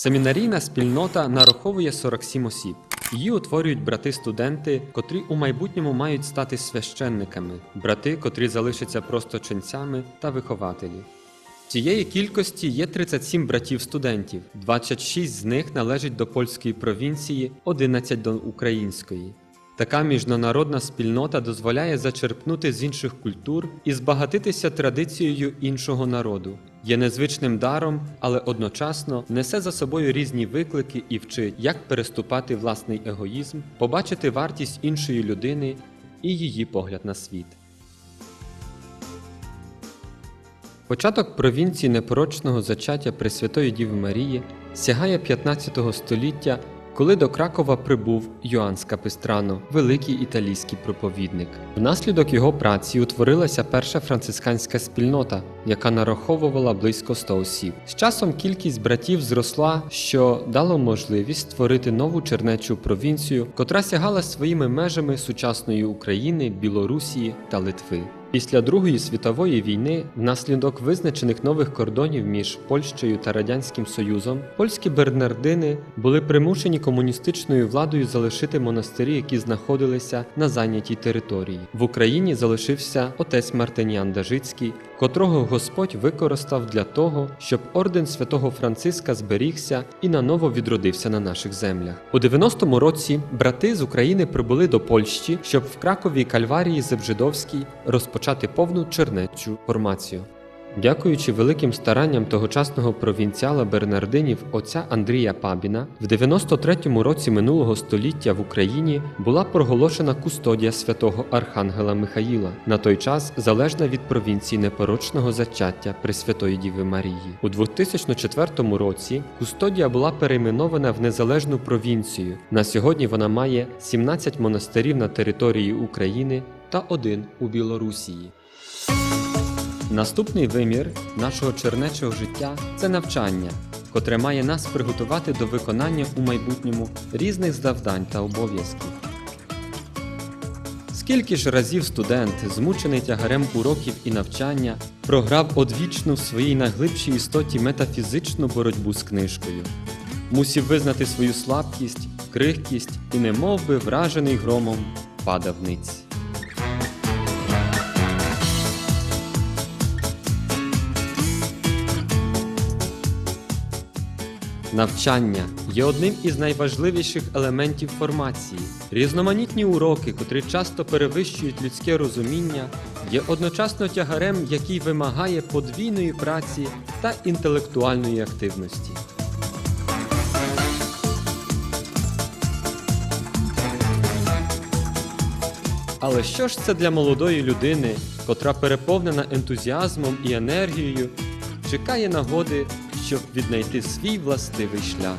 Семінарійна спільнота нараховує 47 осіб. Її утворюють брати-студенти, котрі у майбутньому мають стати священниками, брати, котрі залишаться просто ченцями та вихователі. Цієї кількості є 37 братів-студентів, 26 з них належать до польської провінції, 11 до української. Така міжнародна спільнота дозволяє зачерпнути з інших культур і збагатитися традицією іншого народу. Є незвичним даром, але одночасно несе за собою різні виклики і вчить, як переступати власний егоїзм, побачити вартість іншої людини і її погляд на світ. Початок провінції непорочного зачаття Пресвятої Діви Марії сягає 15 століття, коли до Кракова прибув Йоанн Скапистрано, великий італійський проповідник. Внаслідок його праці утворилася перша францисканська спільнота, яка нараховувала близько 100 осіб. З часом кількість братів зросла, що дало можливість створити нову чернечу провінцію, котра сягала своїми межами сучасної України, Білорусії та Литви. Після Другої світової війни, внаслідок визначених нових кордонів між Польщею та Радянським Союзом, польські бернардини були примушені комуністичною владою залишити монастирі, які знаходилися на зайнятій території. В Україні залишився отець Мартиніан Дажицький, котрого Господь використав для того, щоб орден святого Франциска зберігся і наново відродився на наших землях. У 90-му році брати з України прибули до Польщі, щоб в Кракові Кальварії Зебжидовській розпочати повну чернечу формацію. Дякуючи великим старанням тогочасного провінціала Бернардинів отця Андрія Пабіна, в 93-му році минулого століття в Україні була проголошена кустодія святого Архангела Михаїла, на той час залежна від провінції непорочного зачаття Пресвятої Діви Марії. У 2004 році кустодія була перейменована в незалежну провінцію. На сьогодні вона має 17 монастирів на території України та один у Білорусії. Наступний вимір нашого чернечого життя це навчання, котре має нас приготувати до виконання у майбутньому різних завдань та обов'язків. Скільки ж разів студент, змучений тягарем уроків і навчання, програв одвічну в своїй найглибшій істоті метафізичну боротьбу з книжкою, мусів визнати свою слабкість, крихкість і немов би вражений громом падав ниць. Навчання є одним із найважливіших елементів формації. Різноманітні уроки, котрі часто перевищують людське розуміння, є одночасно тягарем, який вимагає подвійної праці та інтелектуальної активності. Але що ж це для молодої людини, котра переповнена ентузіазмом і енергією, чекає нагоди, щоб віднайти свій властивий шлях?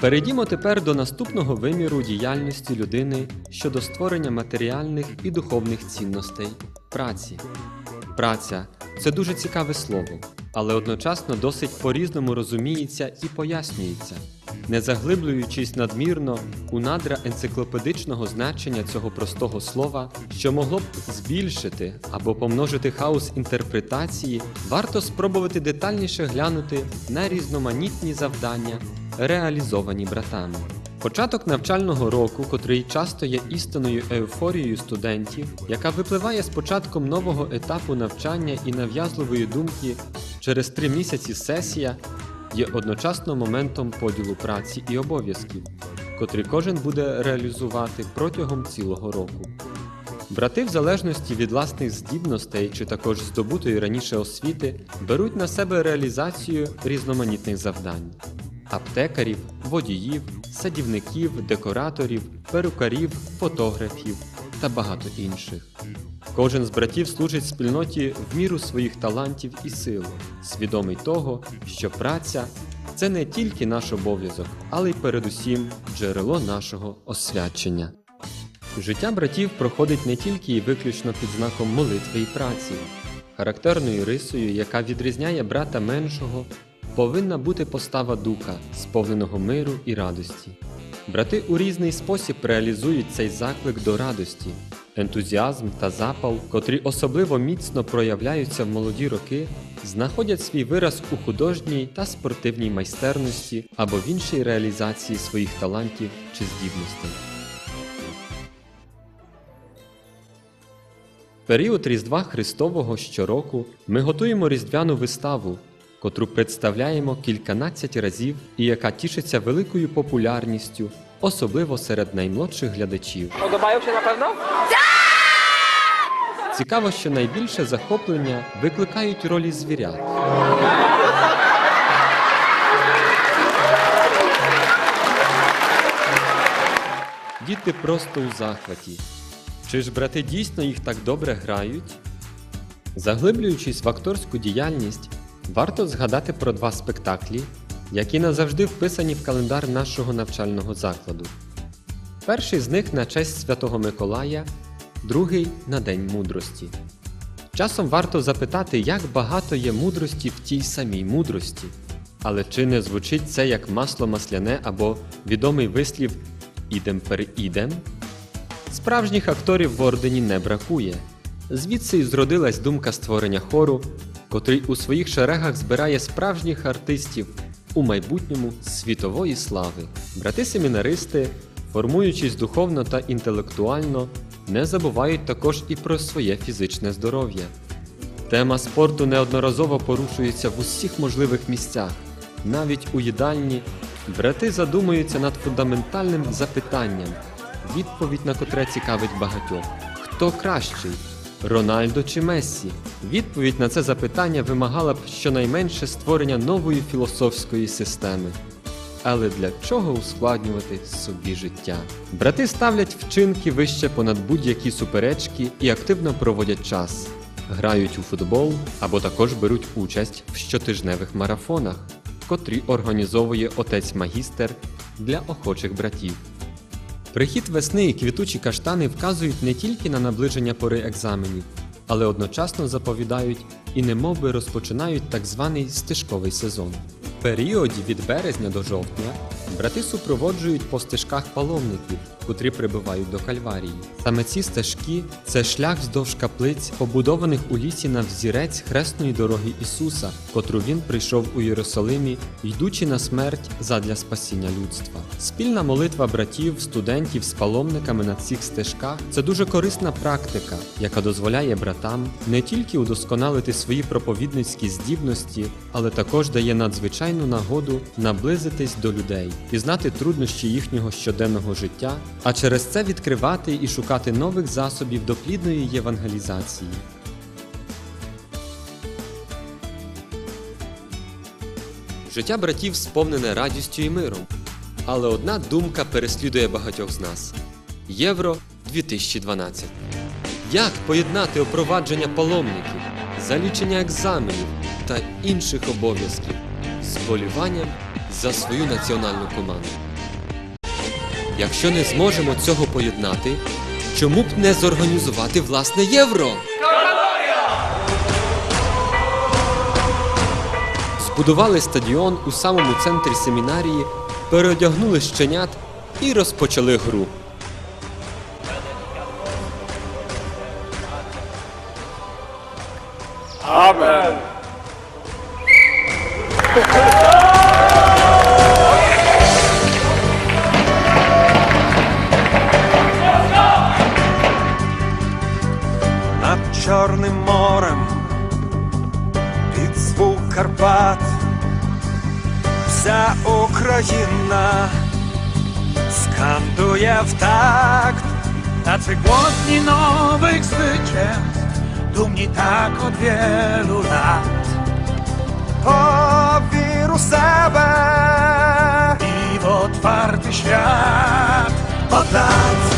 Перейдімо тепер до наступного виміру діяльності людини щодо створення матеріальних і духовних цінностей праці. Праця це дуже цікаве слово, але одночасно досить по-різному розуміється і пояснюється, не заглиблюючись надмірно у надра енциклопедичного значення цього простого слова, що могло б збільшити або помножити хаос інтерпретації, варто спробувати детальніше глянути на різноманітні завдання, реалізовані братами. Початок навчального року, котрий часто є істинною еуфорією студентів, яка випливає з початком нового етапу навчання і нав'язливої думки через три місяці сесія, є одночасно моментом поділу праці і обов'язків, котрі кожен буде реалізувати протягом цілого року. Брати, в залежності від власних здібностей чи також здобутої раніше освіти, беруть на себе реалізацію різноманітних завдань аптекарів, водіїв, садівників, декораторів, перукарів, фотографів та багато інших. Кожен з братів служить спільноті в міру своїх талантів і сил, свідомий того, що праця це не тільки наш обов'язок, але й передусім джерело нашого освячення. Життя братів проходить не тільки і виключно під знаком молитви і праці. Характерною рисою, яка відрізняє брата меншого, повинна бути постава духа, сповненого миру і радості. Брати у різний спосіб реалізують цей заклик до радості, ентузіазм та запал, котрі особливо міцно проявляються в молоді роки, знаходять свій вираз у художній та спортивній майстерності або в іншій реалізації своїх талантів чи здібностей. В період Різдва Христового щороку ми готуємо різдвяну виставу, котру представляємо кільканадцять разів і яка тішиться великою популярністю, особливо серед наймолодших глядачів. Się na pewno? Цікаво, що найбільше захоплення викликають ролі звірят. Діти просто у захваті. Чи ж брати дійсно їх так добре грають? Заглиблюючись в акторську діяльність, варто згадати про два спектаклі, які назавжди вписані в календар нашого навчального закладу. Перший з них на честь Святого Миколая, другий на День мудрості. Часом варто запитати, як багато є мудрості в тій самій мудрості. Але чи не звучить це як масло масляне або відомий вислів ідем переідем? Справжніх акторів в ордені не бракує. Звідси й зродилась думка створення хору, котрий у своїх шерегах збирає справжніх артистів у майбутньому світової слави. Брати-семінаристи, формуючись духовно та інтелектуально, не забувають також і про своє фізичне здоров'я. Тема спорту неодноразово порушується в усіх можливих місцях, навіть у їдальні. Брати задумуються над фундаментальним запитанням, відповідь на котре цікавить багатьох: хто кращий? Рональдо чи Мессі? Відповідь на це запитання вимагала б щонайменше створення нової філософської системи. Але для чого ускладнювати собі життя? Брати ставлять вчинки вище понад будь-які суперечки і активно проводять час, грають у футбол або також беруть участь в щотижневих марафонах, котрі організовує отець магістер для охочих братів. Прихід весни і квітучі каштани вказують не тільки на наближення пори екзаменів, але одночасно заповідають і немовби розпочинають так званий стежковий сезон. В періоді від березня до жовтня брати супроводжують по стежках паломників, котрі прибувають до Кальварії. Саме ці стежки це шлях вздовж каплиць, побудованих у лісі на взірець хресної дороги Ісуса, котру він прийшов у Єрусалимі, йдучи на смерть задля спасіння людства. Спільна молитва братів, студентів з паломниками на цих стежках це дуже корисна практика, яка дозволяє братам не тільки удосконалити свої проповідницькі здібності, але також дає надзвичайну нагоду наблизитись до людей, пізнати труднощі їхнього щоденного життя, а через це відкривати і шукати нових засобів до плідної євангелізації. Життя братів сповнене радістю і миром. Але одна думка переслідує багатьох з нас: Євро 2012. Як поєднати опровадження паломників, залічення екзаменів та інших обов'язків з боліванням за свою національну команду? Якщо не зможемо цього поєднати, чому б не зорганізувати власне євро? Збудували стадіон у самому центрі семінарії, переодягнули щенят і розпочали гру. вся Україна скандує в такт, tacy głodni nowych zwycięstw, dumni tak od wielu lat. Powir u себе i w otwarty świat od lat.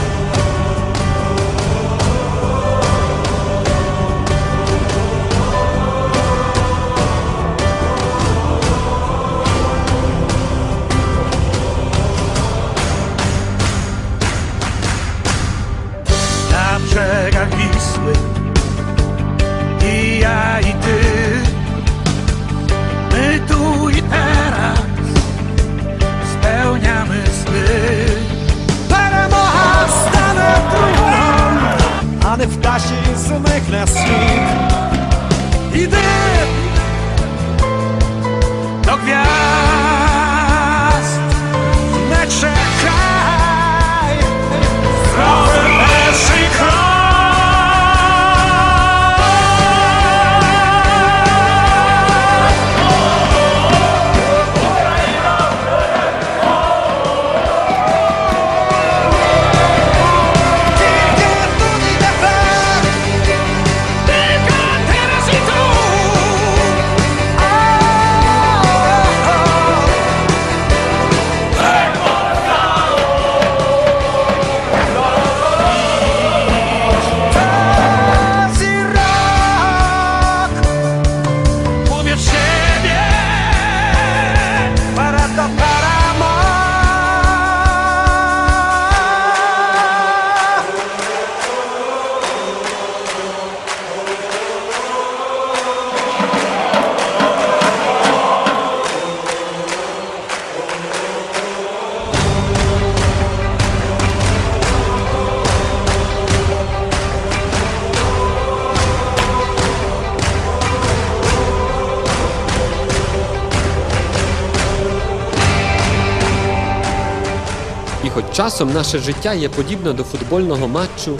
часом наше життя є подібне до футбольного матчу,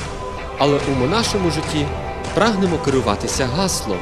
але у нашому житті прагнемо керуватися гаслом.